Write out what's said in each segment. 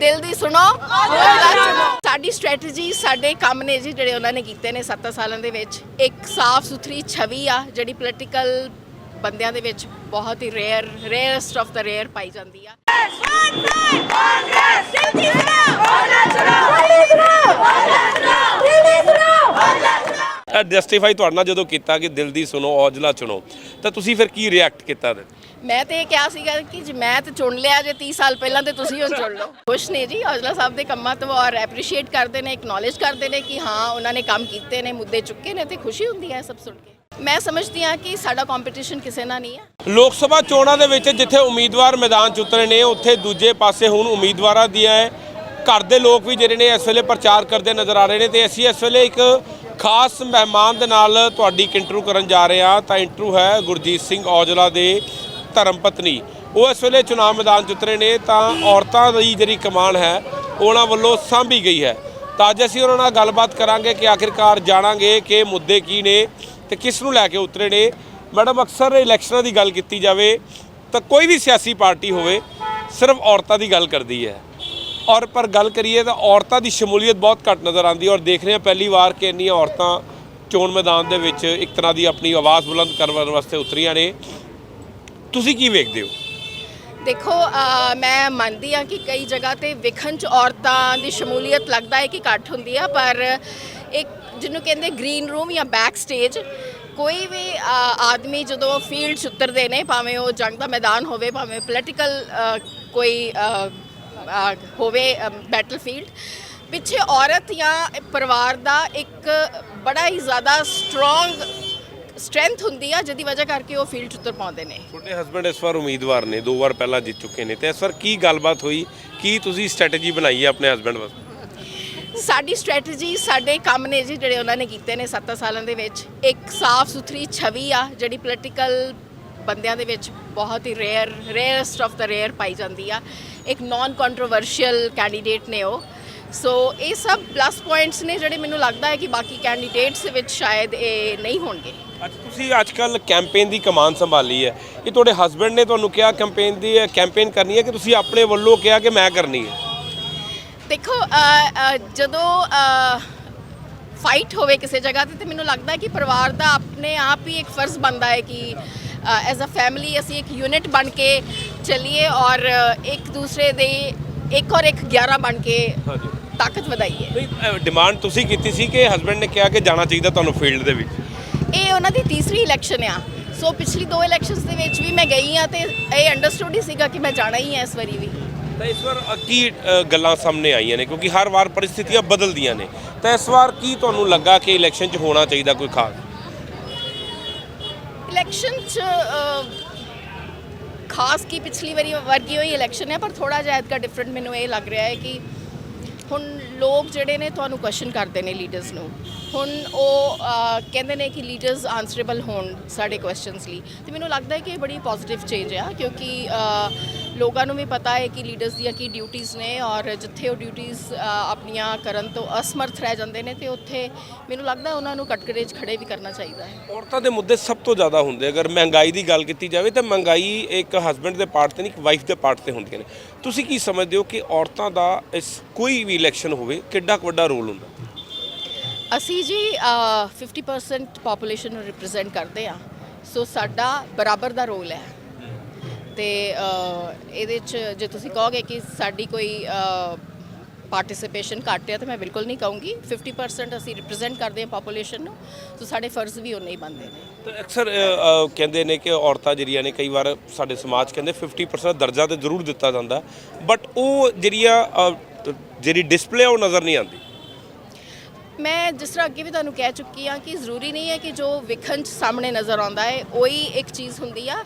ਦਿਲ ਦੀ ਸੁਣੋ ਔਜਲਾ ਸਾਡੀ ਸਟ੍ਰੈਟਜੀ ਸਾਡੇ ਕੰਮ ਨੇ ਜੀ ਜਿਹੜੇ ਉਹਨਾਂ ਨੇ ਕੀਤੇ ਨੇ 7 ਸਾਲਾਂ ਦੇ ਵਿੱਚ। ਇੱਕ ਸਾਫ਼ ਸੁਥਰੀ ਛਵੀ ਆ, ਜਿਹੜੀ ਪੋਲੀਟੀਕਲ ਬੰਦਿਆਂ ਦੇ ਵਿੱਚ ਬਹੁਤ ਹੀ rare rarest of the rare ਪਾਈ ਜਾਂਦੀ ਆ। ਜਸਟੀਫਾਈ ਤੁਹਾਡੇ ਨਾਲ ਜਦੋਂ ਕੀਤਾ ਕਿ ਦਿਲ ਦੀ ਸੁਣੋ ਔਜਲਾ ਚੁਣੋ ਤਾਂ ਤੁਸੀਂ ਫਿਰ ਕੀ ਰਿਐਕਟ ਕੀਤਾ ਫਿਰ? ਮੈਂ ਤੇ ਇਹ ਕਿਹਾ ਸੀਗਾ ਕਿ ਜੇ ਮੈਂ ਤੇ ਚੁਣ ਲਿਆ ਜੇ 30 ਸਾਲ ਪਹਿਲਾਂ ਤੇ ਤੁਸੀਂ ਹੁਣ ਚੁਣ ਲਓ। ਖੁਸ਼ ਨੇ ਜੀ ਔਜਲਾ ਸਾਹਿਬ ਦੇ ਕੰਮਾਂ ਤੋਂ ਔਰ ਐਪਰੀਸ਼ੀਏਟ ਕਰਦੇ ਨੇ ਐਕਨੋਲਜ ਕਰਦੇ ਨੇ ਕਿ ਹਾਂ ਉਹਨਾਂ ਨੇ ਕੰਮ ਕੀਤੇ ਨੇ ਮੁੱਦੇ ਚੁੱਕੇ ਨੇ ਤੇ ਖੁਸ਼ੀ ਹੁੰਦੀ ਹੈ ਸਭ ਸੁਣ ਕੇ। ਮੈਂ ਸਮਝਦੀ ਹਾਂ ਕਿ ਸਾਡਾ ਕੰਪੀਟੀਸ਼ਨ ਕਿਸੇ ਨਾਲ ਨਹੀਂ ਹੈ। ਲੋਕ ਸਭਾ ਚੋਣਾਂ ਦੇ ਵਿੱਚ ਜਿੱਥੇ ਉਮੀਦਵਾਰ ਮੈਦਾਨ 'ਚ ਉਤਰੇ ਨੇ ਉੱਥੇ ਦੂਜੇ ਪਾਸੇ ਹੁਣ ਉਮੀਦਵਾਰਾਂ ਦੀਆਂ ਘਰ ਦੇ ਲੋਕ ਵੀ ਜਿਹੜੇ ਨੇ ਇਸ ਵੇਲੇ ਪ੍ਰਚਾਰ ਕਰਦੇ ਨਜ਼ਰ ਆ ਰਹੇ ਨੇ ਤੇ ਅਸੀਂ ਇਸ ਵੇਲੇ ਇੱਕ ਖਾਸ ਮਹਿਮਾਨ ਦੇ ਨਾਲ ਤੁਹਾਡੀ ਇੱਕ ਇੰਟਰਵਿਊ ਕਰਨ ਜਾ ਰਹੇ ਹਾਂ। ਤਾਂ ਇੰਟਰਵਿਊ ਹੈ ਗੁਰਜੀਤ ਸਿੰਘ ਔਜਲਾ ਦੇ ਧਰਮ ਪਤਨੀ। ਉਹ ਇਸ ਵੇਲੇ ਚੁਣਾਵ ਮੈਦਾਨ 'ਚ ਉਤਰੇ ਨੇ, ਤਾਂ ਔਰਤਾਂ ਦੀ ਜਿਹੜੀ ਕਮਾਨ ਹੈ, ਉਹਨਾਂ ਵੱਲੋਂ ਸਾਂਭੀ ਗਈ ਹੈ। ਤਾਂ ਅੱਜ ਅਸੀਂ ਉਹਨਾਂ ਨਾਲ ਗੱਲਬਾਤ ਕਰਾਂਗੇ ਕਿ ਆਖਿਰਕਾਰ ਜਾਣਾਂਗੇ ਕਿ ਮੁੱਦੇ ਕੀ ਨੇ ਤੇ ਕਿਸ ਨੂੰ ਲੈ ਕੇ ਉਤਰੇ ਨੇ। ਮੈਡਮ, ਅਕਸਰ ਇਲੈਕਸ਼ਨਾਂ ਦੀ ਗੱਲ ਕੀਤੀ ਜਾਵੇ ਤਾਂ ਕੋਈ ਵੀ ਸਿਆਸੀ ਪਾਰਟੀ ਹੋਵੇ, ਸਿਰਫ ਔਰਤਾਂ ਦੀ ਗੱਲ ਕਰਦੀ ਹੈ। ਔਰ ਪਰ ਗੱਲ ਕਰੀਏ ਤਾਂ ਔਰਤਾਂ ਦੀ ਸ਼ਮੂਲੀਅਤ ਬਹੁਤ ਘੱਟ ਨਜ਼ਰ ਆਉਂਦੀ ਔਰ ਦੇਖ ਰਹੇ ਹਾਂ ਪਹਿਲੀ ਵਾਰ ਕਿ ਇੰਨੀਆਂ ਔਰਤਾਂ ਚੋਣ ਮੈਦਾਨ ਦੇ ਵਿੱਚ ਇੱਕ ਤਰ੍ਹਾਂ ਦੀ ਆਪਣੀ ਆਵਾਜ਼ ਬੁਲੰਦ ਕਰਨ ਵਾਸਤੇ ਉਤਰੀਆਂ ਨੇ। ਤੁਸੀਂ ਕੀ ਵੇਖਦੇ ਹੋ? ਦੇਖੋ ਮੈਂ ਮੰਨਦੀ ਹਾਂ ਕਿ ਕਈ ਜਗ੍ਹਾ ਤੇ ਵਿਖਣ ਚ ਔਰਤਾਂ ਦੀ ਸ਼ਮੂਲੀਅਤ ਲੱਗਦਾ ਹੈ ਕਿ ਘੱਟ ਹੁੰਦੀ ਆ, ਪਰ ਇੱਕ ਜਿਹਨੂੰ ਕਹਿੰਦੇ ਗ੍ਰੀਨ ਰੂਮ ਜਾਂ ਬੈਕ ਸਟੇਜ ਕੋਈ ਵੀ ਆਦਮੀ ਜਦੋਂ ਫੀਲਡ 'ਚ ਉਤਰਦੇ ਨੇ, ਭਾਵੇਂ ਉਹ ਜੰਗ ਦਾ ਮੈਦਾਨ ਹੋਵੇ, ਭਾਵੇਂ ਪੋਲੀਟੀਕਲ ਕੋਈ ਹੋਵੇ ਬੈਟਲਫੀਲਡ ਪਿੱਛੇ ਔਰਤ ਜਾਂ ਪਰਿਵਾਰ ਦਾ ਇੱਕ ਬੜਾ ਹੀ ਜ਼ਿਆਦਾ ਸਟਰੋਂਗ ਸਟਰੈਂਥ ਹੁੰਦੀ ਆ ਜਿਹਦੀ ਵਜ੍ਹਾ ਕਰਕੇ ਉਹ ਫੀਲਡ 'ਚ ਉਤਰ ਪਾਉਂਦੇ ਨੇ। ਤੁਹਾਡੇ ਹਸਬੰਡ ਇਸ ਵਾਰ ਉਮੀਦਵਾਰ ਨੇ ਦੋ ਵਾਰ ਪਹਿਲਾਂ ਜਿੱਤ ਚੁੱਕੇ ਨੇ। ਤੇ ਇਸ ਵਾਰ ਕੀ ਗੱਲਬਾਤ ਹੋਈ? ਕੀ ਤੁਸੀਂ ਸਟ੍ਰੈਟਜੀ ਬਣਾਈ ਹੈ ਆਪਣੇ ਹਸਬੰਡ ਵਾਸਤੇ? ਸਾਡੀ ਸਟ੍ਰੈਟਜੀ ਸਾਡੇ ਕੰਮ ਨੇ ਜੀ ਜਿਹੜੇ ਉਹਨਾਂ ਨੇ ਕੀਤੇ ਨੇ 7 ਸਾਲਾਂ ਦੇ ਵਿੱਚ। ਇੱਕ ਸਾਫ਼ ਸੁਥਰੀ ਛਵੀ ਆ ਜਿਹੜੀ ਪੋਲੀਟੀਕਲ ਬੰਦਿਆਂ ਦੇ ਵਿੱਚ ਬਹੁਤ ਹੀ rare rarest of the rare ਪਾਈ ਜਾਂਦੀ ਆ। ਇੱਕ ਨਾਨ ਕੰਟਰੋਵਰਸ਼ੀਅਲ ਕੈਂਡੀਡੇਟ ਨੇ ਉਹ। ਸੋ ਇਹ ਸਭ ਪਲੱਸ ਪੁਆਇੰਟਸ ਨੇ ਜਿਹੜੇ ਮੈਨੂੰ ਲੱਗਦਾ ਹੈ ਕਿ ਬਾਕੀ ਕੈਂਡੀਡੇਟਸ ਵਿੱਚ ਸ਼ਾਇਦ ਇਹ ਨਹੀਂ ਹੋਣਗੇ। ਅੱਜ ਤੁਸੀਂ ਅੱਜ ਕੱਲ ਕੈਂਪੇਨ ਦੀ ਕਮਾਨ ਸੰਭਾਲੀ ਹੈ। ਇਹ ਤੁਹਾਡੇ ਹਸਬੰਡ ਨੇ ਤੁਹਾਨੂੰ ਕਿਹਾ ਕੈਂਪੇਨ ਦੀ ਕੈਂਪੇਨ ਕਰਨੀ ਹੈ ਕਿ ਤੁਸੀਂ ਆਪਣੇ ਵੱਲੋਂ ਕਿਹਾ ਕਿ ਮੈਂ ਕਰਨੀ ਹੈ? ਦੇਖੋ ਜਦੋਂ ਫਾਈਟ ਹੋਵੇ ਕਿਸੇ ਜਗ੍ਹਾ ਤੇ ਤੇ ਮੈਨੂੰ ਲੱਗਦਾ ਹੈ ਕਿ ਪਰਿਵਾਰ ਦਾ ਆਪਣੇ ਆਪ ਹੀ ਇੱਕ ਫਰਜ਼ ਬਣਦਾ ਹੈ ਕਿ ਐਜ਼ ਅ ਫੈਮਿਲੀ ਅਸੀਂ ਇੱਕ ਯੂਨਿਟ ਬਣ ਕੇ ਚੱਲੀਏ ਔਰ ਇੱਕ ਦੂਸਰੇ ਦੇ ਇੱਕ ਔਰ ਇੱਕ 11 ਬਣ ਕੇ ਹਾਂਜੀ। ਤਾਕਤ ਵਧਾਈਏ। ਨਹੀਂ ਡਿਮਾਂਡ ਤੁਸੀਂ ਕੀਤੀ ਸੀ ਕਿ ਹਸਬੰਡ ਨੇ ਕਿਹਾ ਕਿ ਜਾਣਾ ਚਾਹੀਦਾ ਤੁਹਾਨੂੰ ਫੀਲਡ ਦੇ ਵਿੱਚ? ਇਹ ਉਹਨਾਂ ਦੀ ਤੀਸਰੀ ਇਲੈਕਸ਼ਨ ਆ। ਸੋ ਪਿਛਲੀ ਦੋ ਇਲੈਕਸ਼ਨਸ ਦੇ ਵਿੱਚ ਵੀ ਮੈਂ ਗਈ ਆ ਤੇ ਇਹ ਅੰਡਰਸਟੂਡ ਹੀ ਸੀਗਾ ਕਿ ਮੈਂ ਜਾਣਾ ਹੀ ਹੈ ਇਸ ਵਾਰੀ ਵੀ। ਤਾਂ ਇਸ ਵਾਰ ਕੀ ਗੱਲਾਂ ਸਾਹਮਣੇ ਆਈਆਂ ਨੇ? ਕਿਉਂਕਿ ਹਰ ਵਾਰ ਪਰਿਸਥਿਤੀਆਂ ਬਦਲਦੀਆਂ ਨੇ। ਤਾਂ ਇਸ ਵਾਰ ਕੀ ਤੁਹਾਨੂੰ ਲੱਗਾ ਕਿ ਇਲੈਕਸ਼ਨ 'ਚ ਹੋਣਾ ਚਾਹੀਦਾ ਕੋਈ ਖਾਸ? ਇਲੈਕਸ਼ਨ ਚ ਖਾਸ ਕੀ ਪਿਛਲੀ ਵਾਰੀ ਵਰਗੀ ਹੋਈ ਇਲੈਕਸ਼ਨ ਹੈ ਪਰ ਥੋੜਾ ਜਿਹਾ ਇਤਕਾ ਡਿਫਰੈਂਟ ਮੈਨੂੰ ਇਹ ਲੱਗ ਰਿਹਾ ਹੈ ਕਿ ਹੁਣ ਲੋਕ ਜਿਹੜੇ ਨੇ ਤੁਹਾਨੂੰ ਕੁਐਸਚਨ ਕਰਦੇ ਨੇ ਲੀਡਰਸ ਨੂੰ। ਹੁਣ ਉਹ ਕਹਿੰਦੇ ਨੇ ਕਿ ਲੀਡਰਸ ਆਨਸਰੇਬਲ ਹੋਣ ਸਾਡੇ ਕੁਐਸਚਨਸ ਲਈ। ਤੇ ਮੈਨੂੰ ਲੱਗਦਾ ਹੈ ਕਿ ਇਹ ਬੜੀ ਪੋਜ਼ਿਟਿਵ ਚੇਂਜ ਆ, ਕਿਉਂਕਿ ਲੋਕਾਂ ਨੂੰ ਵੀ ਪਤਾ ਹੈ ਕਿ ਲੀਡਰਸ ਦੀਆਂ ਕੀ ਡਿਊਟੀਆਂ ਨੇ ਔਰ ਜਿੱਥੇ ਉਹ ਡਿਊਟੀਆਂ ਆਪਣੀਆਂ ਕਰਨ ਤੋਂ ਅਸਮਰਥ ਰਹਿ ਜਾਂਦੇ ਨੇ ਤੇ ਉੱਥੇ ਮੈਨੂੰ ਲੱਗਦਾ ਉਹਨਾਂ ਨੂੰ ਕਟਕਰੇ 'ਚ ਖੜੇ ਵੀ ਕਰਨਾ ਚਾਹੀਦਾ ਹੈ। ਔਰਤਾਂ ਦੇ ਮੁੱਦੇ ਸਭ ਤੋਂ ਜ਼ਿਆਦਾ ਹੁੰਦੇ ਅਗਰ ਮਹਿੰਗਾਈ ਦੀ ਗੱਲ ਕੀਤੀ ਜਾਵੇ ਤਾਂ ਮਹਿੰਗਾਈ ਇੱਕ ਹਸਬੰਡ ਦੇ ਪਾਰਟ ਤੇ ਨਹੀਂ ਇੱਕ ਵਾਈਫ ਦੇ ਪਾਰਟ ਤੇ ਹੁੰਦੀਆਂ ਨੇ। ਤੁਸੀਂ ਕੀ ਸਮਝਦੇ ਹੋ ਕਿ ਔਰਤਾਂ ਦਾ ਇਸ ਕੋਈ ਵੀ ਇਲੈਕਸ਼ਨ ਹੋਵੇ ਕਿੱਡਾ ਵੱਡਾ ਰੋਲ ਹੁੰਦਾ? ਅਸੀਂ ਜੀ ਅ, 50% ਪਾਪੂਲੇਸ਼ਨ ਨੂੰ ਰਿਪਰੈਜ਼ੈਂਟ ਕਰਦੇ ਆ ਸੋ ਸਾਡਾ ਬਰਾਬਰ ਦਾ ਰੋਲ ਹੈ। ਤੇ ਇਹਦੇ ਚ ਜੇ ਤੁਸੀਂ ਕਹੋਗੇ ਕਿ ਸਾਡੀ ਕੋਈ ਪਾਰਟਿਸਿਪੇਸ਼ਨ ਘੱਟ ਹੈ ਤਾਂ ਮੈਂ ਬਿਲਕੁਲ ਨਹੀਂ ਕਹੂੰਗੀ। 50% ਅਸੀਂ ਰਿਪਰੈਜ਼ੈਂਟ ਕਰਦੇ ਹਾਂ ਪਾਪੂਲੇਸ਼ਨ ਨੂੰ ਸੋ ਸਾਡੇ ਫਰਜ਼ ਵੀ ਉਨੇ ਹੀ ਬਣਦੇ ਨੇ। ਤਾਂ ਅਕਸਰ ਕਹਿੰਦੇ ਨੇ ਕਿ ਔਰਤਾਂ ਜਿਹੜੀਆਂ ਨੇ, ਕਈ ਵਾਰ ਸਾਡੇ ਸਮਾਜ ਕਹਿੰਦੇ 50% ਦਰਜਾ ਤੇ ਜ਼ਰੂਰ ਦਿੱਤਾ ਜਾਂਦਾ ਬਟ ਉਹ ਜਿਹੜੀਆਂ ਜਿਹੜੀ ਡਿਸਪਲੇ ਉਹ ਨਜ਼ਰ ਨਹੀਂ ਆਉਂਦੀ। ਮੈਂ ਜਿਸ ਤਰ੍ਹਾਂ ਅੱਗੇ ਵੀ ਤੁਹਾਨੂੰ ਕਹਿ ਚੁੱਕੀ ਹਾਂ ਕਿ ਜ਼ਰੂਰੀ ਨਹੀਂ ਹੈ ਕਿ ਜੋ ਵਿਖਣ 'ਚ ਸਾਹਮਣੇ ਨਜ਼ਰ ਆਉਂਦਾ ਹੈ, ਉਹੀ ਇੱਕ ਚੀਜ਼ ਹੁੰਦੀ ਆ।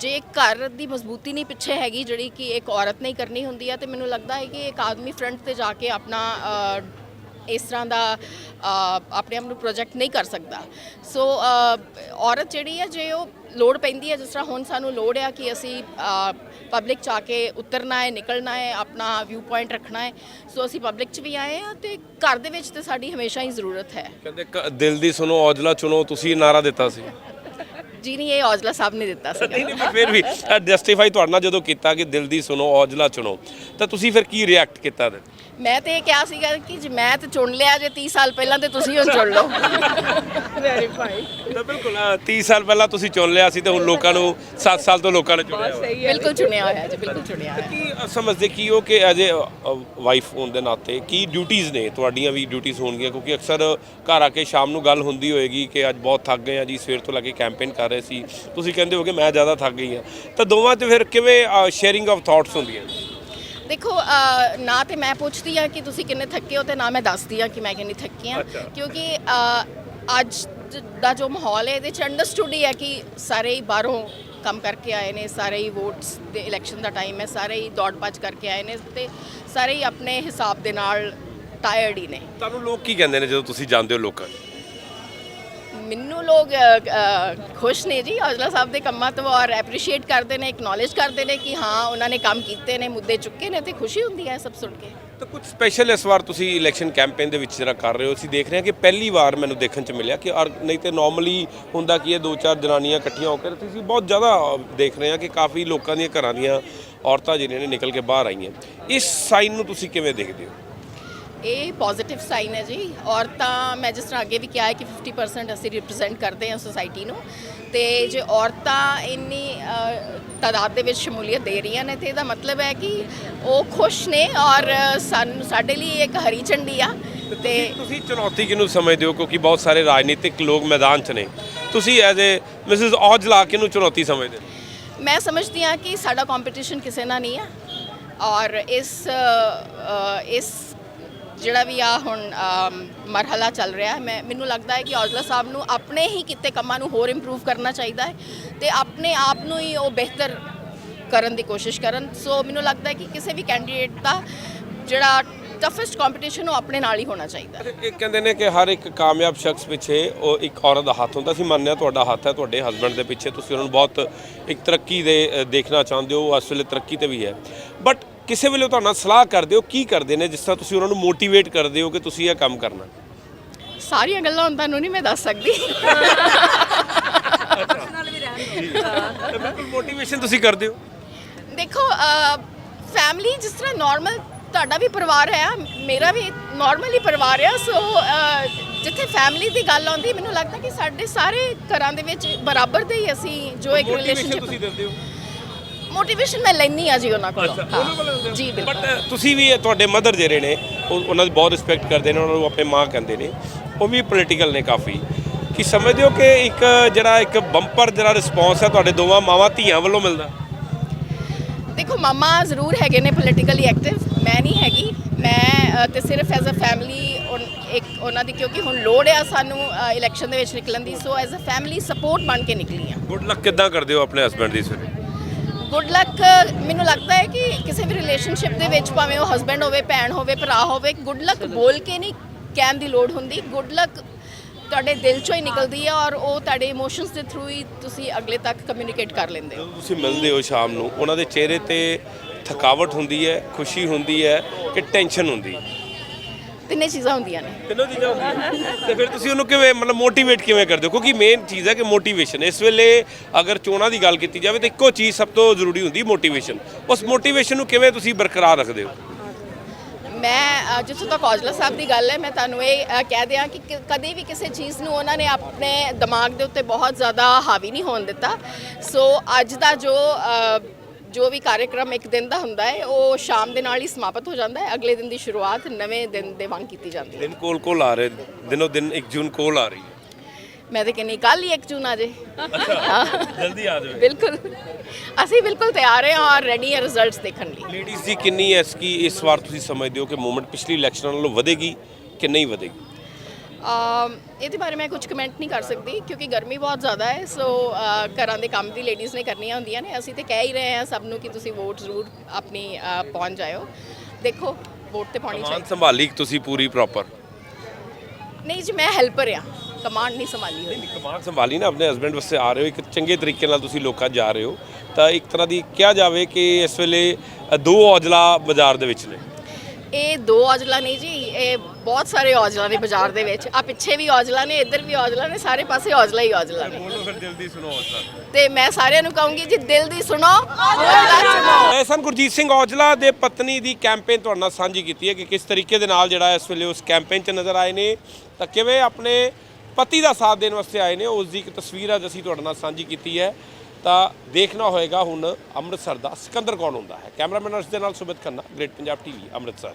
ਜੇ ਘਰ ਦੀ ਮਜ਼ਬੂਤੀ ਨਹੀਂ ਪਿੱਛੇ ਹੈਗੀ ਜਿਹੜੀ ਕਿ ਇੱਕ ਔਰਤ ਨਹੀਂ ਕਰਨੀ ਹੁੰਦੀ ਆ, ਤੇ ਮੈਨੂੰ ਲੱਗਦਾ ਹੈ ਕਿ ਇੱਕ ਆਦਮੀ ਫਰੰਟ ਤੇ ਜਾ ਕੇ ਆਪਣਾ ਇਸ ਤਰ੍ਹਾਂ ਦਾ ਆਪਣੇ ਆਪ ਨੂੰ ਪ੍ਰੋਜੈਕਟ ਨਹੀਂ ਕਰ ਸਕਦਾ। ਸੋ ਔਰਤ ਜਿਹੜੀ ਹੈ ਜੇ ਉਹ ਲੋੜ ਪੈਂਦੀ ਹੈ ਜਿਸ ਤਰ੍ਹਾਂ ਹੁਣ ਸਾਨੂੰ ਲੋੜ ਆ ਕਿ ਅਸੀਂ ਪਬਲਿਕ ਚ ਆ ਕੇ ਉਤਰਨਾ ਹੈ, ਨਿਕਲਣਾ ਹੈ, ਆਪਣਾ ਵਿਊ ਪੁਆਇੰਟ ਰੱਖਣਾ ਹੈ ਸੋ ਅਸੀਂ ਪਬਲਿਕ ਚ ਵੀ ਆਏ ਆ ਤੇ ਘਰ ਦੇ ਵਿੱਚ ਤੇ ਸਾਡੀ ਹਮੇਸ਼ਾ ਹੀ ਜ਼ਰੂਰਤ ਹੈ। ਕਹਿੰਦੇ ਦਿਲ ਦੀ ਸੁਣੋ, ਔਜਲਾ ਚੁਣੋ, ਤੁਸੀਂ ਨਾਰਾ ਦਿੱਤਾ ਸੀ। ਜੀ ਨਹੀਂ ਇਹ ਔਜਲਾ ਸਾਹਿਬ ਨੇ ਦਿੱਤਾ ਸੀ ਨਹੀਂ ਨਹੀਂ ਪਰ ਫਿਰ ਵੀ ਜਸਟੀਫਾਈ ਤੁਹਾਡੇ ਨਾਲ ਜਦੋਂ ਕੀਤਾ ਕਿ ਦਿਲ ਦੀ ਸੁਣੋ ਔਜਲਾ ਚੁਣੋ ਤਾਂ ਤੁਸੀਂ ਫਿਰ ਕੀ ਰਿਐਕਟ ਕੀਤਾ ਫਿਰ? ਮੈਂ ਤੇ ਇਹ ਕਿਹਾ ਸੀਗਾ ਕਿ ਜੇ ਮੈਂ ਤੇ ਚੁਣ ਲਿਆ ਜੇ 30 ਸਾਲ ਪਹਿਲਾਂ ਤੇ ਤੁਸੀਂ ਹੁਣ ਚੁਣ ਲਓ। ਵੈਰੀਫਾਈ ਤਾਂ ਬਿਲਕੁਲ 30 ਸਾਲ ਪਹਿਲਾਂ ਤੁਸੀਂ ਚੁਣ ਲਿਆ ਸੀ ਤੇ ਹੁਣ ਲੋਕਾਂ ਨੂੰ 7 ਸਾਲ ਤੋਂ ਲੋਕਾਂ ਨੇ ਚੁਣਿਆ ਹੋਇਆ। ਬਿਲਕੁਲ ਚੁਣਿਆ ਹੋਇਆ ਜੀ ਬਿਲਕੁਲ ਚੁਣਿਆ ਹੋਇਆ। ਕੀ ਅ, ਸਮਝਦੇ ਕੀ ਹੋ ਕਿ ਐਜ਼ ਅ ਵਾਈਫ ਹੋਣ ਦੇ ਨਾਤੇ ਕੀ ਡਿਊਟੀਆਂ ਨੇ? ਤੁਹਾਡੀਆਂ ਵੀ ਡਿਊਟੀਆਂ ਹੋਣਗੀਆਂ ਕਿਉਂਕਿ ਅਕਸਰ ਘਰ ਆ ਕੇ ਸ਼ਾਮ ਨੂੰ ਗੱਲ ਹੁੰਦੀ ਹੋਏਗੀ ਕਿ ਅੱਜ ਬਹੁਤ ਥੱਕ ਗਏ ਆ ਜੀ ਸਵੇਰ ਤੋਂ ਲੈ ਕੇ ਕੈਂਪੇਨ ਕਰ ਰਹੇ ਸੀ। ਤੁਸੀਂ ਕਹਿੰਦੇ ਹੋਗੇ ਮੈਂ ਜ਼ਿਆਦਾ ਥੱਕ ਗਈ ਆ ਤਾਂ ਦੋਵਾਂ 'ਚ ਫਿਰ ਕਿਵੇਂ ਸ਼ੇਅਰਿੰਗ ਆਫ ਥਾਟਸ ਹੁੰਦੀਆਂ ਦੇਖੋ ਨਾ ਤੇ ਮੈਂ ਪੁੱਛਦੀ ਆ ਕਿ ਤੁਸੀਂ ਕਿੰਨੇ ਥੱਕੇ ਹੋ ਤੇ ਨਾ ਮੈਂ ਦੱਸਦੀ ਆ ਕਿ ਮੈਂ ਕਿੰਨੀ ਥੱਕੀ ਆ। ਕਿਉਂਕਿ ਅੱਜ ਦਾ ਜੋ ਮਾਹੌਲ ਹੈ ਇਹਦੇ ਚ ਅੰਡਰਸਟੂਡ ਹੀ ਹੈ ਕਿ ਸਾਰੇ ਹੀ ਬਾਹਰੋਂ ਕੰਮ ਕਰਕੇ ਆਏ ਨੇ ਸਾਰੇ ਹੀ ਵੋਟਸ ਦੇ ਇਲੈਕਸ਼ਨ ਦਾ ਟਾਈਮ ਹੈ ਸਾਰੇ ਹੀ ਦੌੜ ਭੱਜ ਕਰਕੇ ਆਏ ਨੇ ਤੇ ਸਾਰੇ ਹੀ ਆਪਣੇ ਹਿਸਾਬ ਦੇ ਨਾਲ ਟਾਇਰਡ ਹੀ ਨੇ। ਤੁਹਾਨੂੰ ਲੋਕ ਕੀ ਕਹਿੰਦੇ ਨੇ ਜਦੋਂ ਤੁਸੀਂ ਜਾਂਦੇ ਹੋ ਲੋਕਾਂ ਨੂੰ? ਮੈਨੂੰ ਲੋਕ ਖੁਸ਼ ਨੇ ਜੀ। ਔਜਲਾ ਸਾਹਿਬ ਦੇ ਕੰਮਾਂ ਤੋਂ ਔਰ ਐਪਰੀਸ਼ੀਏਟ ਕਰਦੇ ਨੇ ਐਕਨੋਲੇਜ ਕਰਦੇ ਨੇ ਕਿ ਹਾਂ, ਉਹਨਾਂ ਨੇ ਕੰਮ ਕੀਤੇ ਨੇ, ਮੁੱਦੇ ਚੁੱਕੇ ਨੇ ਤੇ ਖੁਸ਼ੀ ਹੁੰਦੀ ਹੈ ਸਭ ਸੁਣ ਕੇ। ਤਾਂ ਕੁਝ ਸਪੈਸ਼ਲ ਇਸ ਵਾਰ ਤੁਸੀਂ ਇਲੈਕਸ਼ਨ ਕੈਂਪੇਨ ਦੇ ਵਿੱਚ ਜਿਹੜਾ ਕਰ ਰਹੇ ਹੋ, ਅਸੀਂ ਦੇਖ ਰਹੇ ਹਾਂ ਕਿ ਪਹਿਲੀ ਵਾਰ ਮੈਨੂੰ ਦੇਖਣ ਚ ਮਿਲਿਆ ਕਿ ਔਰ ਨਹੀਂ ਤੇ ਨਾਰਮਲੀ ਹੁੰਦਾ ਕੀ ਹੈ ਦੋ ਚਾਰ ਜਨਾਨੀਆਂ ਇਕੱਠੀਆਂ ਹੋ ਕੇ ਤੁਸੀਂ ਬਹੁਤ ਜ਼ਿਆਦਾ ਦੇਖ ਰਹੇ ਹਾਂ ਕਿ ਕਾਫੀ ਲੋਕਾਂ ਦੀਆਂ ਘਰਾਂ ਦੀਆਂ ਔਰਤਾਂ ਜਿਹੜੀਆਂ ਨੇ ਨਿਕਲ ਕੇ ਬਾਹਰ ਆਈਆਂ। ਇਸ ਸਾਈਨ ਨੂੰ ਤੁਸੀਂ ਕਿਵੇਂ ਦੇਖਦੇ ਹੋ? ਇਹ ਪੋਜ਼ਿਟਿਵ ਸਾਈਨ ਹੈ ਜੀ। ਔਰ ਤਾਂ ਮੈਂ ਜਿਸ ਤਰ੍ਹਾਂ ਅੱਗੇ ਵੀ ਕਿਹਾ ਹੈ ਕਿ 50% ਅਸੀਂ ਰਿਪਰੈਜ਼ੈਂਟ ਕਰਦੇ ਹਾਂ ਸੋਸਾਇਟੀ ਨੂੰ। ਤੇ ਜੇ ਔਰਤਾਂ ਇੰਨੀ ਅ, ਤਾਦਾਦ ਦੇ ਵਿੱਚ ਸ਼ਮੂਲੀਅਤ ਦੇ ਰਹੀਆਂ ਨੇ ਤੇ ਇਹਦਾ ਮਤਲਬ ਹੈ ਕਿ ਉਹ ਖੁਸ਼ ਨੇ ਔਰ ਸਾਨੂੰ ਸਾਡੇ ਲਈ ਇੱਕ ਹਰੀ ਝੰਡੀ ਆ। ਤੇ ਤੁਸੀਂ ਚੁਣੌਤੀ ਕਿਹਨੂੰ ਸਮਝਦੇ ਹੋ? ਕਿਉਂਕਿ ਬਹੁਤ ਸਾਰੇ ਰਾਜਨੀਤਿਕ ਲੋਕ ਮੈਦਾਨ 'ਚ ਨੇ। ਤੁਸੀਂ ਐਜ਼ ਏ ਮਿਸਿਸ ਔਜਲਾ ਕਿਹਨੂੰ ਚੁਣੌਤੀ ਸਮਝਦੇ ਮੈਂ ਸਮਝਦੀ ਹਾਂ ਕਿ ਸਾਡਾ ਕੰਪੀਟੀਸ਼ਨ ਕਿਸੇ ਨਾਲ ਨਹੀਂ ਹੈ ਔਰ ਇਸ ਅ, ਇਸ ਜਿਹੜਾ ਵੀ ਆ ਹੁਣ ਅਮ, ਮਰਹਲਾ ਚੱਲ ਰਿਹਾ ਹੈ ਮੈਂ ਮੈਨੂੰ ਲੱਗਦਾ ਹੈ ਕਿ ਔਜਲਾ ਸਾਹਿਬ ਨੂੰ ਆਪਣੇ ਹੀ ਕਿਤੇ ਕੰਮਾਂ ਨੂੰ ਹੋਰ ਇੰਪਰੂਵ ਕਰਨਾ ਚਾਹੀਦਾ ਹੈ ਤੇ ਆਪਣੇ ਆਪ ਨੂੰ ਹੀ ਉਹ ਬਿਹਤਰ ਕਰਨ ਦੀ ਕੋਸ਼ਿਸ਼ ਕਰਨ। ਸੋ ਮੈਨੂੰ ਲੱਗਦਾ ਹੈ ਕਿ ਕਿਸੇ ਵੀ ਕੈਂਡੀਡੇਟ ਦਾ ਜਿਹੜਾ ਟਫੈਸਟ ਕੰਪੀਟੀਸ਼ਨ ਉਹ ਆਪਣੇ ਨਾਲ ਹੀ ਹੋਣਾ ਚਾਹੀਦਾ ਇਹ ਕਹਿੰਦੇ ਨੇ ਕਿ ਹਰ ਇੱਕ ਕਾਮਯਾਬ ਸ਼ਖਸ ਪਿੱਛੇ ਉਹ ਇੱਕ ਔਰਤ ਦਾ ਹੱਥ ਹੁੰਦਾ। ਸੀ ਮੰਨਿਆ ਤੁਹਾਡਾ ਹੱਥ ਹੈ ਤੁਹਾਡੇ ਹਸਬੰਡ ਦੇ ਪਿੱਛੇ ਤੁਸੀਂ ਉਹਨਾਂ ਨੂੰ ਬਹੁਤ ਇੱਕ ਤਰੱਕੀ ਦੇ ਦੇਖਣਾ ਚਾਹੁੰਦੇ ਹੋ ਇਸ ਵੇਲੇ ਤਰੱਕੀ ਤੇ ਵੀ ਹੈ। ਬਟ ਕਿਸੇ ਵੇਲੇ ਤੁਹਾਡੇ ਨਾਲ ਸਲਾਹ ਕਰਦੇ ਹੋ ਕੀ ਕਰਦੇ ਨੇ ਜਿਸ ਤਰ੍ਹਾਂ ਤੁਸੀਂ ਉਹਨਾਂ ਨੂੰ ਮੋਟੀਵੇਟ ਕਰਦੇ ਹੋ ਕਿ ਤੁਸੀਂ ਇਹ ਕੰਮ ਕਰਨਾ? ਸਾਰੀਆਂ ਗੱਲਾਂ ਹੁਣ ਤੁਹਾਨੂੰ ਨਹੀਂ ਮੈਂ ਦੱਸ ਸਕਦੀ। ਬਿਲਕੁਲ ਮੋਟੀਵੇਸ਼ਨ ਤੁਸੀਂ ਕਰਦੇ ਹੋ? ਦੇਖੋ ਫੈਮਿਲੀ ਜਿਸ ਤਰ੍ਹਾਂ ਨਾਰਮਲ ਤੁਹਾਡਾ ਵੀ ਪਰਿਵਾਰ ਹੈ ਮੇਰਾ ਵੀ ਨਾਰਮਲੀ ਪਰਿਵਾਰ ਹੈ ਸੋ ਜਿੱਥੇ ਫੈਮਿਲੀ ਦੀ ਗੱਲ ਆਉਂਦੀ ਮੈਨੂੰ ਲੱਗਦਾ ਕਿ ਸਾਡੇ ਸਾਰੇ ਘਰਾਂ ਦੇ ਵਿੱਚ ਬਰਾਬਰ ਦੇ ਹੀ ਅਸੀਂ ਜੋ ਇੱਕ ਰਿਲੇਸ਼ਨਸ਼ਿਪ ਤੁਸੀਂ ਦਿੰਦੇ ਹੋ? ਮੋਟੀਵੇਸ਼ਨ ਮੈਂ ਲੈਣੀ ਆ ਜੀ ਉਹਨਾਂ ਕੋਲੋਂ। ਹਾਂ, ਜੀ ਬਿਲਕੁਲ। ਬਟ ਤੁਸੀਂ ਵੀ ਇਹ ਤੁਹਾਡੇ ਮਦਰ ਜਿਹੜੇ ਨੇ ਉਹ ਉਹਨਾਂ ਦੀ ਬਹੁਤ ਰਿਸਪੈਕਟ ਕਰਦੇ ਨੇ ਉਹਨਾਂ ਨੂੰ ਆਪਣੇ ਮਾਂ ਕਹਿੰਦੇ ਨੇ। ਉਹ ਵੀ ਪੋਲੀਟੀਕਲ ਨੇ ਕਾਫੀ। ਕੀ ਸਮਝਦੇ ਹੋ ਕਿ ਇੱਕ ਜਿਹੜਾ ਇੱਕ ਬੰਪਰ ਜਿਹੜਾ ਰਿਸਪੌਂਸ ਹੈ ਤੁਹਾਡੇ ਦੋਵਾਂ ਮਾਵਾਂ ਧੀਆਂ ਵੱਲੋਂ ਮਿਲਦਾ? ਦੇਖੋ ਮਾਮਾ ਜ਼ਰੂਰ ਹੈਗੇ ਨੇ ਪੋਲੀਟੀਕਲੀ ਐਕਟਿਵ ਮੈਂ ਨਹੀਂ ਹੈਗੀ। ਮੈਂ ਅ, ਤੇ ਸਿਰਫ ਐਜ਼ ਅ ਫੈਮਿਲੀ ਇੱਕ ਉਹਨਾਂ ਦੀ ਕਿਉਂਕਿ ਹੁਣ ਲੋੜ ਆ ਸਾਨੂੰ ਇਲੈਕਸ਼ਨ ਦੇ ਵਿੱਚ ਨਿਕਲਣ ਦੀ। So as a family support ਬਣ ਕੇ ਨਿਕਲੀ ਆ। ਗੁੱਡ ਲੱਕ ਕਿੱਦਾਂ ਕਰਦੇ ਹੋ ਆਪਣੇ ਹਸਬੰਡ ਦੀ ਸਵੇਰੇ ਗੁੱਡ ਲੱਕ, ਮੈਨੂੰ ਲੱਗਦਾ ਹੈ ਕਿ ਕਿਸੇ ਵੀ ਰਿਲੇਸ਼ਨਸ਼ਿਪ ਦੇ ਵਿੱਚ ਭਾਵੇਂ ਉਹ ਹਸਬੈਂਡ ਹੋਵੇ, ਭੈਣ ਹੋਵੇ, ਭਰਾ ਹੋਵੇ, ਗੁੱਡ ਲੱਕ ਬੋਲ ਕੇ ਨਹੀਂ ਕਹਿਣ ਦੀ ਲੋੜ ਹੁੰਦੀ। ਗੁੱਡ ਲੱਕ ਤੁਹਾਡੇ ਦਿਲ ਚੋਂ ਹੀ ਨਿਕਲਦੀ ਹੈ ਔਰ ਉਹ ਤੁਹਾਡੇ ਇਮੋਸ਼ਨਸ ਦੇ ਥਰੂ ਹੀ ਤੁਸੀਂ ਅਗਲੇ ਤੱਕ ਕਮਿਊਨੀਕੇਟ ਕਰ ਲੈਂਦੇ ਹੋ। ਜਦੋਂ ਤੁਸੀਂ ਮਿਲਦੇ ਹੋ ਸ਼ਾਮ ਨੂੰ, ਉਹਨਾਂ ਦੇ ਚਿਹਰੇ ਤੇ ਥਕਾਵਟ ਹੁੰਦੀ ਹੈ, ਖੁਸ਼ੀ ਹੁੰਦੀ ਹੈ ਕਿ ਟੈਨਸ਼ਨ ਹੁੰਦੀ ਹੈ। ਤਿੰਨੇ ਚੀਜ਼ਾਂ ਹੁੰਦੀਆਂ ਨੇ। ਤਿੰਨੋਂ ਚੀਜ਼ਾਂ ਹੁੰਦੀਆਂ ਤੇ ਫਿਰ ਤੁਸੀਂ ਉਹਨੂੰ ਕਿਵੇਂ ਮਤਲਬ ਮੋਟੀਵੇਟ ਕਿਵੇਂ ਕਰਦੇ ਹੋ? ਕਿਉਂਕਿ ਮੇਨ ਚੀਜ਼ ਹੈ ਕਿ ਮੋਟੀਵੇਸ਼ਨ ਇਸ ਵੇਲੇ ਅਗਰ ਚੋਣਾਂ ਦੀ ਗੱਲ ਕੀਤੀ ਜਾਵੇ ਤਾਂ ਇੱਕੋ ਚੀਜ਼ ਸਭ ਤੋਂ ਜ਼ਰੂਰੀ ਹੁੰਦੀ ਮੋਟੀਵੇਸ਼ਨ ਉਸ ਮੋਟੀਵੇਸ਼ਨ ਨੂੰ ਕਿਵੇਂ ਤੁਸੀਂ ਬਰਕਰਾਰ ਰੱਖਦੇ ਹੋ? ਮੈਂ ਜਿੱਥੋਂ ਤੱਕ ਔਜਲਾ ਸਾਹਿਬ ਦੀ ਗੱਲ ਹੈ ਮੈਂ ਤੁਹਾਨੂੰ ਇਹ ਕਹਿ ਦਿਆਂ ਕਿ ਕਦੇ ਵੀ ਕਿਸੇ ਚੀਜ਼ ਨੂੰ ਉਹਨਾਂ ਨੇ ਆਪਣੇ ਦਿਮਾਗ ਦੇ ਉੱਤੇ ਬਹੁਤ ਜ਼ਿਆਦਾ ਹਾਵੀ ਨਹੀਂ ਹੋਣ ਦਿੱਤਾ। ਸੋ ਅੱਜ ਦਾ ਜੋ ਜੋ ਵੀ ਕਾਰਜਕ੍ਰਮ ਇੱਕ ਦਿਨ ਦਾ ਹੁੰਦਾ ਹੈ ਉਹ ਸ਼ਾਮ ਦੇ ਨਾਲ ਹੀ ਸਮਾਪਤ ਹੋ ਜਾਂਦਾ ਹੈ। ਅਗਲੇ ਦਿਨ ਦੀ ਸ਼ੁਰੂਆਤ ਨਵੇਂ ਦਿਨ ਦੇ ਵਾਂਗ ਕੀਤੀ ਜਾਂਦੀ ਹੈ। ਦਿਨ ਕੋਲ ਕੋਲ ਆ ਰਹੇ ਦਿਨੋ ਦਿਨ 1 ਜੂਨ ਕੋਲ ਆ ਰਹੀ ਹੈ। ਮੈਂ ਤਾਂ ਕਹਿੰਦੀ ਕੱਲ ਹੀ 1 ਜੂਨ ਆ ਜੇ ਜਲਦੀ ਆ ਜਾਵੇ। ਬਿਲਕੁਲ। ਅਸੀਂ ਬਿਲਕੁਲ ਤਿਆਰ ਹਾਂ ਔਰ ਰੈਡੀ ਹਾਂ ਰਿਜ਼ਲਟਸ ਦੇਖਣ ਲਈ। ਲੇਡੀਜ਼ ਦੀ ਕਿੰਨੀ ਐਸ ਕੀ ਇਸ ਵਾਰ ਤੁਸੀਂ ਸਮਝਦੇ ਹੋ ਕਿ ਮੂਵਮੈਂਟ ਪਿਛਲੀ ਇਲੈਕਸ਼ਨਾਂ ਨਾਲੋਂ ਵਧੇਗੀ ਕਿ ਨਹੀਂ ਵਧੇਗੀ? ਇਹਦੇ ਬਾਰੇ ਮੈਂ ਕੁਝ ਕਮੈਂਟ ਨਹੀਂ ਕਰ ਸਕਦੀ ਕਿਉਂਕਿ ਗਰਮੀ ਬਹੁਤ ਜ਼ਿਆਦਾ ਹੈ ਸੋ ਘਰਾਂ ਦੇ ਕੰਮ ਦੀ ਲੇਡੀਜ਼ ਨੇ ਕਰਨੀਆਂ ਹੁੰਦੀਆਂ ਨੇ। ਅਸੀਂ ਤੇ ਕਹਿ ਹੀ ਰਹੇ ਹਾਂ ਸਭ ਨੂੰ ਕਿ ਤੁਸੀਂ ਵੋਟ ਜ਼ਰੂਰ ਆਪਣੀ ਪਹੁੰਚ ਜਾਇਓ। ਦੇਖੋ ਵੋਟ ਤੇ ਪਾਉਣੀ ਚਾਹੀਦੀ। ਸੰਭਾਲੀ ਤੁਸੀਂ ਪੂਰੀ ਪ੍ਰੋਪਰ ਨਹੀਂ ਜੀ ਮੈਂ ਹੈਲਪਰ ਆ ਕਮਾਂਡ ਨਹੀਂ ਸੰਭਾਲੀ ਹੋਈ। ਨਹੀਂ ਕਮਾਨ ਸੰਭਾਲੀ ਨਾ ਆਪਣੇ ਹਸਬੰਡ ਵਾਸਤੇ ਆ ਰਹੇ ਹੋ। ਇੱਕ ਚੰਗੇ ਤਰੀਕੇ ਨਾਲ ਤੁਸੀਂ ਲੋਕਾਂ ਜਾ ਰਹੇ ਹੋ। ਤਾਂ ਇੱਕ ਤਰ੍ਹਾਂ ਦੀ ਕਿਹਾ ਜਾਵੇ ਕਿ ਇਸ ਵੇਲੇ ਦੋ ਔਜਲਾ ਬਾਜ਼ਾਰ ਦੇ ਵਿੱਚ ਨੇ। ਇਹ ਦੋ ਔਜਲਾ ਨਹੀਂ ਜੀ ਇਹ ਬਹੁਤ ਸਾਰੇ ਔਜਲਾ ਨੇ ਬਾਜ਼ਾਰ ਦੇ ਵਿੱਚ। ਆ ਪਿੱਛੇ ਵੀ ਔਜਲਾ ਨੇ ਇੱਧਰ ਵੀ ਔਜਲਾ ਨੇ ਸਾਰੇ ਪਾਸੇ ਔਜਲਾ ਹੀ ਔਜਲਾ ਨੇ। ਬੋਲੋ ਫਿਰ ਜਲਦੀ ਸੁਣੋ ਹੌਸਲਾ ਤੇ ਮੈਂ ਸਾਰਿਆਂ ਨੂੰ ਕਹੂੰਗੀ ਜੀ ਦਿਲ ਦੀ ਸੁਣੋ ਔਜਲਾ ਇਹ ਸਨ ਗੁਰਜੀਤ ਸਿੰਘ ਔਜਲਾ ਦੇ ਪਤਨੀ ਦੀ ਕੈਂਪੇਨ ਤੁਹਾਡੇ ਨਾਲ ਸਾਂਝੀ ਕੀਤੀ ਹੈ ਕਿ ਕਿਸ ਤਰੀਕੇ ਦੇ ਨਾਲ ਜਿਹੜਾ ਇਸ ਵੇਲੇ ਉਸ ਕੈਂਪੇਨ 'ਚ ਨਜ਼ਰ ਆਏ ਨੇ। ਤਾਂ ਕਿਵੇਂ ਆਪਣੇ ਪਤੀ ਦਾ ਸਾਥ ਦੇਣ ਵਾਸਤੇ ਆਏ ਨੇ ਉਸ ਦੀ ਇੱਕ ਤਸਵੀਰ ਅੱਜ ਅਸੀਂ ਤੁਹਾਡੇ ਨਾਲ ਸਾਂਝੀ ਕੀਤੀ ਹੈ। ਤਾਂ ਦੇਖਣਾ ਹੋਏਗਾ ਹੁਣ ਅੰਮ੍ਰਿਤਸਰ ਦਾ ਸਿਕੰਦਰ ਕੌਣ ਹੁੰਦਾ ਹੈ। ਕੈਮਰਾਮੈਨ ਅਰਸ਼ ਦੇ ਨਾਲ ਸੁਬਤ ਖੰਨਾ ਗ੍ਰੇਟ ਪੰਜਾਬ ਟੀਵੀ ਅੰਮ੍ਰਿਤਸਰ।